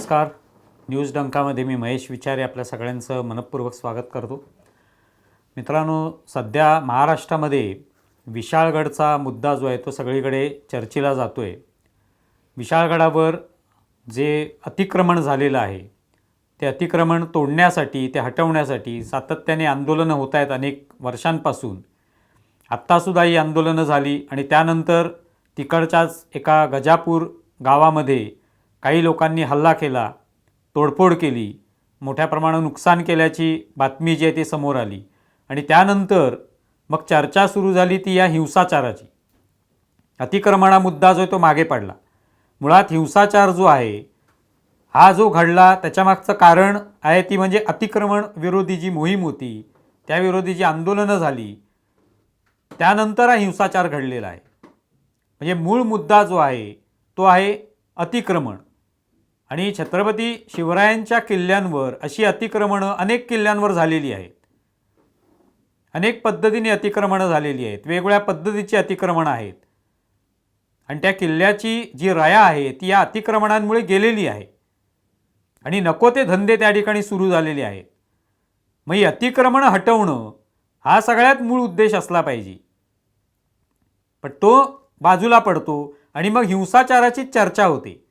नमस्कार. न्यूज डंकामध्ये मी महेश विचारे आपल्या सगळ्यांचं मनपूर्वक स्वागत करतो. मित्रांनो सध्या महाराष्ट्रामध्ये विशाळगडचा मुद्दा जो आहे तो सगळीकडे चर्चेला जातो आहे विशाळगडावर जे अतिक्रमण झालेलं आहे ते अतिक्रमण तोडण्यासाठी ते हटवण्यासाठी सातत्याने आंदोलनं होत आहेत अनेक वर्षांपासून. आत्तासुद्धा ही आंदोलनं झाली आणि त्यानंतर तिकडच्याच एका गजापूर गावामध्ये काही लोकांनी हल्ला केला तोडफोड केली मोठ्या प्रमाणात नुकसान केल्याची बातमी जी आहे ती समोर आली. आणि त्यानंतर मग चर्चा सुरू झाली ती या हिंसाचाराची. अतिक्रमणा मुद्दा जो आहे तो मागे पडला. मुळात हिंसाचार जो आहे हा जो घडला त्याच्यामागचं कारण आहे ती म्हणजे अतिक्रमण विरोधी जी मोहीम होती त्याविरोधी जी आंदोलनं झाली त्यानंतर हा हिंसाचार घडलेला आहे. म्हणजे मूळ मुद्दा जो आहे तो आहे अतिक्रमण. आणि छत्रपती शिवरायांच्या किल्ल्यांवर अशी अतिक्रमणं अनेक किल्ल्यांवर झालेली आहेत. अनेक पद्धतीने अतिक्रमणं झालेली आहेत. वेगवेगळ्या पद्धतीची अतिक्रमणं आहेत. आणि त्या किल्ल्याची जी राया आहे ती या अतिक्रमणांमुळे गेलेली आहे. आणि नको ते धंदे त्या ठिकाणी सुरू झालेले आहेत. मग ही अतिक्रमणं हटवणं हा सगळ्यात मूळ उद्देश असला पाहिजे. पण तो बाजूला पडतो आणि मग हिंसाचाराची चर्चा होते.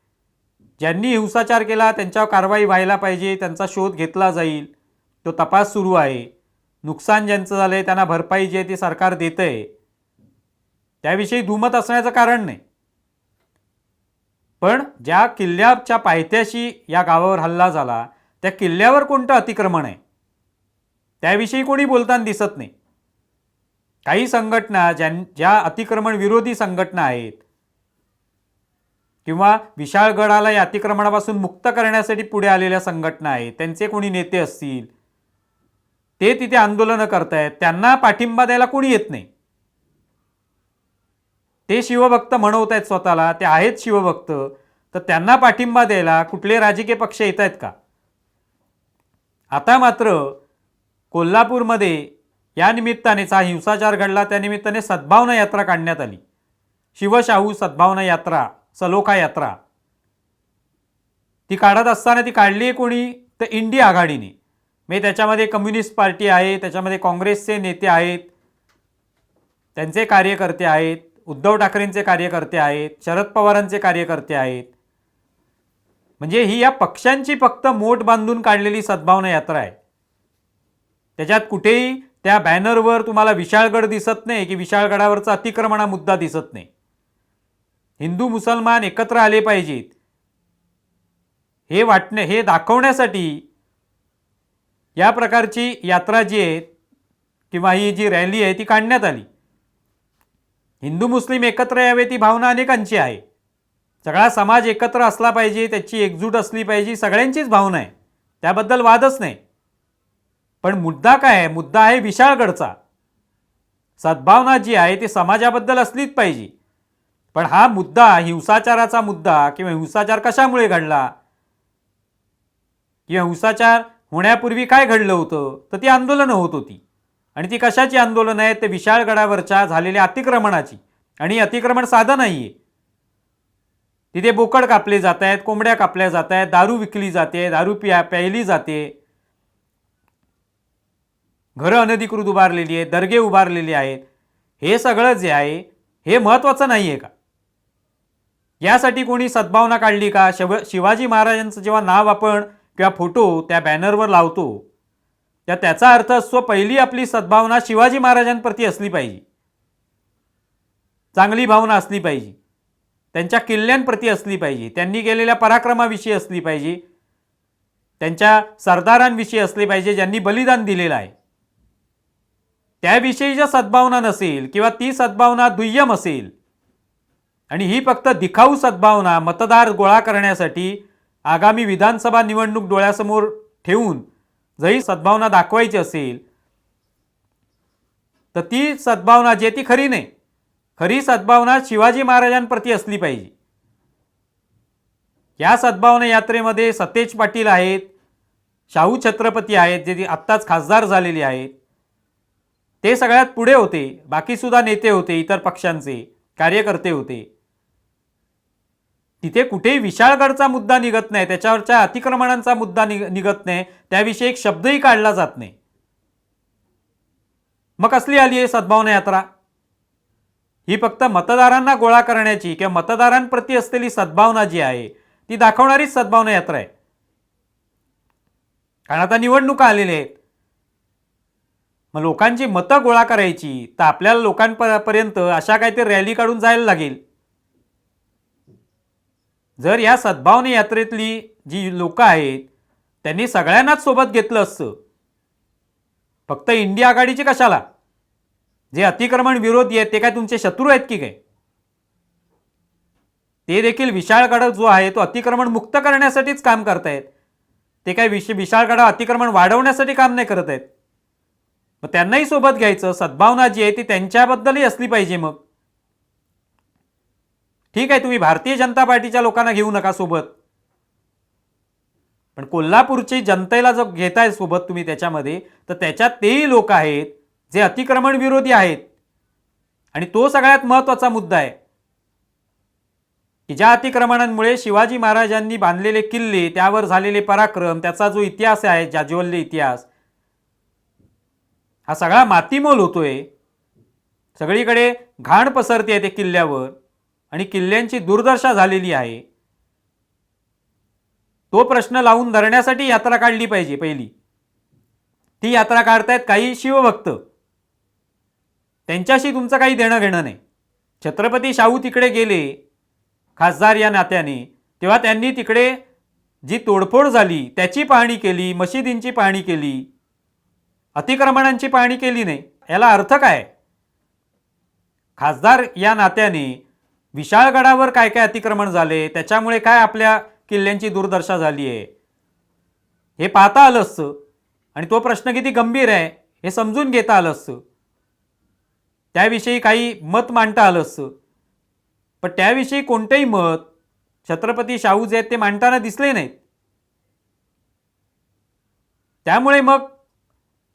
ज्यांनी हिंसाचार केला त्यांच्यावर कारवाई व्हायला पाहिजे त्यांचा शोध घेतला जाईल. तो तपास सुरू आहे. नुकसान ज्यांचं झालं आहे त्यांना भरपाई जी आहे ती सरकार देतं आहे त्याविषयी दुमत असण्याचं कारण नाही. पण ज्या किल्ल्याच्या पायथ्याशी या गावावर हल्ला झाला त्या किल्ल्यावर कोणतं अतिक्रमण आहे? त्याविषयी कोणी बोलताना दिसत नाही. काही संघटना ज्यां ज्या अतिक्रमण विरोधी संघटना आहेत किंवा विशाळगडाला या अतिक्रमणापासून मुक्त करण्यासाठी पुढे आलेल्या संघटना आहेत. त्यांचे कोणी नेते असतील? ते तिथे आंदोलनं करतायत. त्यांना पाठिंबा द्यायला कोणी येत नाही. ते शिवभक्त म्हणवत आहेत स्वतःला. ते आहेत शिवभक्त. तर त्यांना पाठिंबा द्यायला कुठले राजकीय पक्ष येत आहेत का? आता मात्र कोल्हापूरमध्ये या निमित्तानेच हा हिंसाचार घडला. त्या निमित्ताने सद्भावना यात्रा काढण्यात आली. शिवशाहू सद्भावना यात्रा. सलोखा यात्रा ती काढत असताना ती काढली आहे कोणी? तर इंडिया आघाडीने. म्हणजे त्याच्यामध्ये कम्युनिस्ट पार्टी आहे त्याच्यामध्ये काँग्रेसचे नेते आहेत त्यांचे कार्यकर्ते आहेत उद्धव ठाकरेंचे कार्यकर्ते आहेत शरद पवारांचे कार्यकर्ते आहेत. म्हणजे ही या पक्षांची फक्त मोठ बांधून काढलेली सद्भावना यात्रा आहे. त्याच्यात कुठेही त्या बॅनरवर तुम्हाला विशाळगड दिसत नाही की विशाळगडावरचा अतिक्रमणा मुद्दा दिसत नाही. हिंदू मुसलमान एकत्र आले पाहिजेत. हे वाटणे हे दाखवण्यासाठी या प्रकारची यात्रा जी आहे किंवा ही जी रॅली आहे ती काढण्यात आली. हिंदू मुस्लिम एकत्र यावे ती भावना अनेकांची आहे. सगळा समाज एकत्र असला पाहिजे त्याची एकजूट असली पाहिजे सगळ्यांचीच भावना आहे. त्याबद्दल वादच नाही. पण मुद्दा काय आहे? मुद्दा आहे विशाळगडचा. सद्भावना जी आहे ती समाजाबद्दल असलीच पाहिजे. पण हा मुद्दा हिंसाचाराचा मुद्दा किंवा हिंसाचार कशामुळे घडला? किंवा हिंसाचार होण्यापूर्वी काय घडलं होतं? तर ती आंदोलनं होत होती. आणि ती कशाची आंदोलनं आहेत? ते विशाळगडावरच्या झालेल्या अतिक्रमणाची. आणि अतिक्रमण साधं नाही आहे तिथे बोकड कापले जात आहेत कोंबड्या कापल्या जात आहेत दारू विकली जाते दारू पिया प्यायली जाते. घरं अनधिकृत उभारलेली आहेत दर्गे उभारलेले आहेत. हे सगळं जे आहे हे महत्त्वाचं नाही आहे का? यासाठी कोणी सद्भावना काढली का? शिव शिवाजी महाराजांचं जेव्हा नाव आपण किंवा फोटो त्या बॅनरवर लावतो त्या त्याचा अर्थ असतो पहिली आपली सद्भावना शिवाजी महाराजांप्रती असली पाहिजे. चांगली भावना असली पाहिजे. त्यांच्या किल्ल्यांप्रती असली पाहिजे. त्यांनी केलेल्या पराक्रमाविषयी असली पाहिजे. त्यांच्या सरदारांविषयी असली पाहिजे ज्यांनी बलिदान दिलेलं आहे. त्याविषयी जर सद्भावना नसेल किंवा ती सद्भावना दुय्यम असेल आणि ही फक्त दिखाऊ सद्भावना मतदार गोळा करण्यासाठी आगामी विधानसभा निवडणूक डोळ्यासमोर ठेवून जरी सद्भावना दाखवायची असेल तर ती सद्भावना जी आहे ती खरी नाही. खरी सद्भावना शिवाजी महाराजांप्रती असली पाहिजे. या सद्भावना यात्रेमध्ये सतेज पाटील आहेत शाहू छत्रपती आहेत जे आत्ताच खासदार झालेले आहेत. ते सगळ्यात पुढे होते बाकीसुद्धा नेते होते इतर पक्षांचे कार्यकर्ते होते. तिथे कुठेही विशाळगडचा मुद्दा निघत नाही त्याच्यावरच्या अतिक्रमणांचा मुद्दा निघ निघत नाही त्याविषयी एक शब्दही काढला जात नाही. मग कसली आली आहे सद्भावना यात्रा? ही फक्त मतदारांना गोळा करण्याची किंवा मतदारांप्रती असलेली सद्भावना जी आहे ती दाखवणारीच सद्भावना यात्रा आहे. कारण आता निवडणुका आलेल्या आहेत. मग लोकांची मतं गोळा करायची तर आपल्याला लोकांपर्यंत अशा काहीतरी रॅली काढून जायला लागेल. जर या सद्भावना यात्रेतली जी लोकं आहेत त्यांनी सगळ्यांनाच सोबत घेतलं असतं. फक्त इंडिया आघाडीचे कशाला? जे अतिक्रमण विरोधी आहेत ते काय तुमचे शत्रू आहेत की काय? ते देखील विशाळगडा जो आहे तो अतिक्रमण मुक्त करण्यासाठीच काम करतायत. ते काय विश विशाळगडा अतिक्रमण वाढवण्यासाठी काम नाही करत आहेत? मग त्यांनाही सोबत घ्यायचं सद्भावना जी आहे ती त्यांच्याबद्दलही असली पाहिजे मग. ठीक आहे तुम्ही भारतीय जनता पार्टीच्या लोकांना घेऊ नका सोबत. पण कोल्हापूरची जनतेला जो घेताय सोबत तुम्ही त्याच्यामध्ये तर त्याच्यात तेही लोक आहेत जे अतिक्रमण विरोधी आहेत. आणि तो सगळ्यात महत्त्वाचा मुद्दा आहे की ज्या अतिक्रमणांमुळे शिवाजी महाराजांनी बांधलेले किल्ले त्यावर झालेले पराक्रम त्याचा जो इतिहास आहे जाज्वल्य इतिहास हा सगळा मातीमोल होतोय. सगळीकडे घाण पसरते आहे ते किल्ल्यावर. आणि किल्ल्यांची दुर्दशा झालेली आहे. तो प्रश्न लावून धरण्यासाठी यात्रा काढली पाहिजे पहिली. ती यात्रा काढतायत काही शिवभक्त. त्यांच्याशी तुमचं काही देणं घेणं नाही. छत्रपती शाहू तिकडे गेले खासदार या नात्याने तेव्हा त्यांनी तिकडे जी तोडफोड झाली त्याची पाहणी केली मशिदींची पाहणी केली. अतिक्रमणांची पाहणी केली नाही. याला अर्थ काय? खासदार या नात्याने विशाळगडावर काय काय अतिक्रमण झाले? त्याच्यामुळे काय आपल्या किल्ल्यांची दुर्दशा झाली आहे? हे पाहता आलं असतं आणि तो प्रश्न किती गंभीर आहे हे समजून घेता आलं असतं त्याविषयी काही मत मांडता आलं असतं पण त्याविषयी कोणतंही मत छत्रपती शाहू जे आहेत ते मांडताना दिसले नाहीत. त्यामुळे मग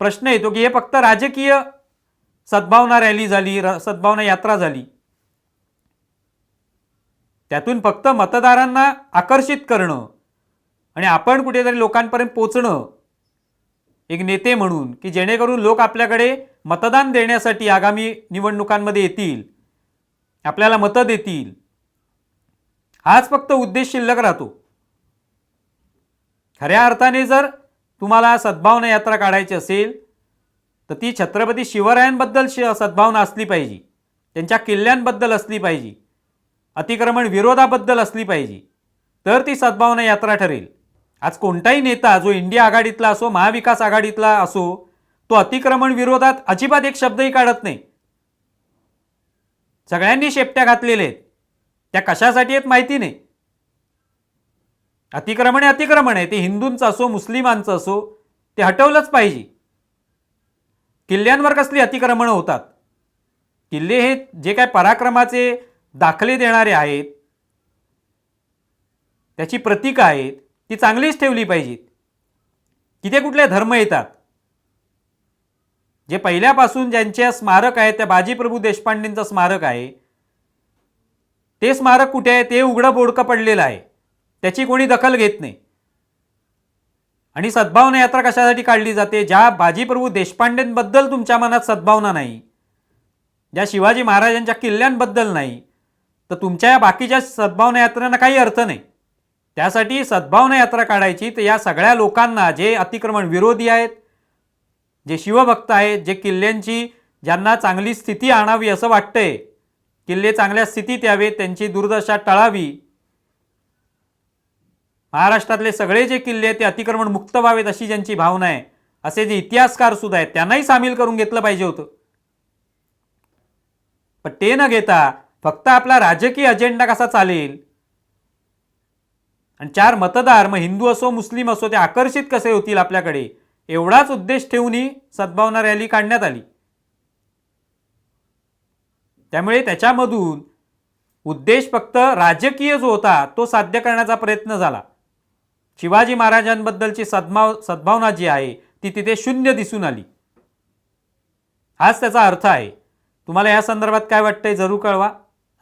प्रश्न येतो की हे फक्त राजकीय सद्भावना रॅली झाली र सद्भावना यात्रा झाली. त्यातून फक्त मतदारांना आकर्षित करणं आणि आपण कुठेतरी लोकांपर्यंत पोचणं एक नेते म्हणून की जेणेकरून लोक आपल्याकडे मतदान देण्यासाठी आगामी निवडणुकांमध्ये येतील आपल्याला मतं देतील. हाच फक्त उद्देश शिल्लक राहतो. खऱ्या अर्थाने जर तुम्हाला सद्भावना यात्रा काढायची असेल तर ती छत्रपती शिवरायांबद्दल सद्भावना असली पाहिजे. त्यांच्या किल्ल्यांबद्दल असली पाहिजे. अतिक्रमण विरोधाबद्दल असली पाहिजे तर ती सद्भावना यात्रा ठरेल. आज कोणताही नेता जो इंडिया आघाडीतला असो महाविकास आघाडीतला असो तो अतिक्रमण विरोधात अजिबात एक शब्दही काढत नाही. सगळ्यांनी शेपट्या घातलेल्या आहेत. त्या कशासाठी आहेत माहिती नाही. अतिक्रमण हे अतिक्रमण आहे. ते हिंदूंचं असो मुस्लिमांचं असो ते हटवलंच पाहिजे. किल्ल्यांवर कसली अतिक्रमणं होतात? किल्ले हे जे काय पराक्रमाचे दाखले देणारे आहेत त्याची प्रतीकं आहेत ती चांगलीच ठेवली पाहिजेत. तिथे कुठले धर्म येतात? जे पहिल्यापासून ज्यांचे स्मारक आहे त्या बाजीप्रभू देशपांडेंचं स्मारक आहे ते स्मारक कुठे आहे? ते उघडं बोडकं पडलेलं आहे. त्याची कोणी दखल घेत नाही. आणि सद्भावना यात्रा कशासाठी काढली जाते? ज्या बाजीप्रभू देशपांडेंबद्दल तुमच्या मनात सद्भावना नाही ज्या शिवाजी महाराजांच्या किल्ल्यांबद्दल नाही तर तुमच्या या बाकीच्या सद्भावना यात्रांना काही अर्थ नाही. त्यासाठी सद्भावना यात्रा काढायची तर या सगळ्या लोकांना जे अतिक्रमण विरोधी आहेत जे शिवभक्त आहेत जे किल्ल्यांची ज्यांना चांगली स्थिती आणावी असं वाटतंय किल्ले चांगल्या स्थितीत यावेत त्यांची दुर्दशा टळावी. महाराष्ट्रातले सगळे जे किल्ले आहेत ते अतिक्रमण मुक्त व्हावेत अशी ज्यांची भावना आहे असे जे इतिहासकार सुद्धा आहेत त्यांनाही सामील करून घेतलं पाहिजे होतं. पण ते न घेता फक्त आपला राजकीय अजेंडा कसा चालेल? आणि चार मतदार मग हिंदू असो मुस्लिम असो ते आकर्षित कसे होतील आपल्याकडे? एवढाच उद्देश ठेवून ही सद्भावना रॅली काढण्यात आली. त्यामुळे त्याच्यामधून उद्देश फक्त राजकीय जो होता तो साध्य करण्याचा प्रयत्न झाला. शिवाजी महाराजांबद्दलची सद्भाव सद्भावना जी आहे ती तिथे शून्य दिसून आली. हाच त्याचा अर्थ आहे. तुम्हाला या संदर्भात काय वाटतंय जरूर कळवा.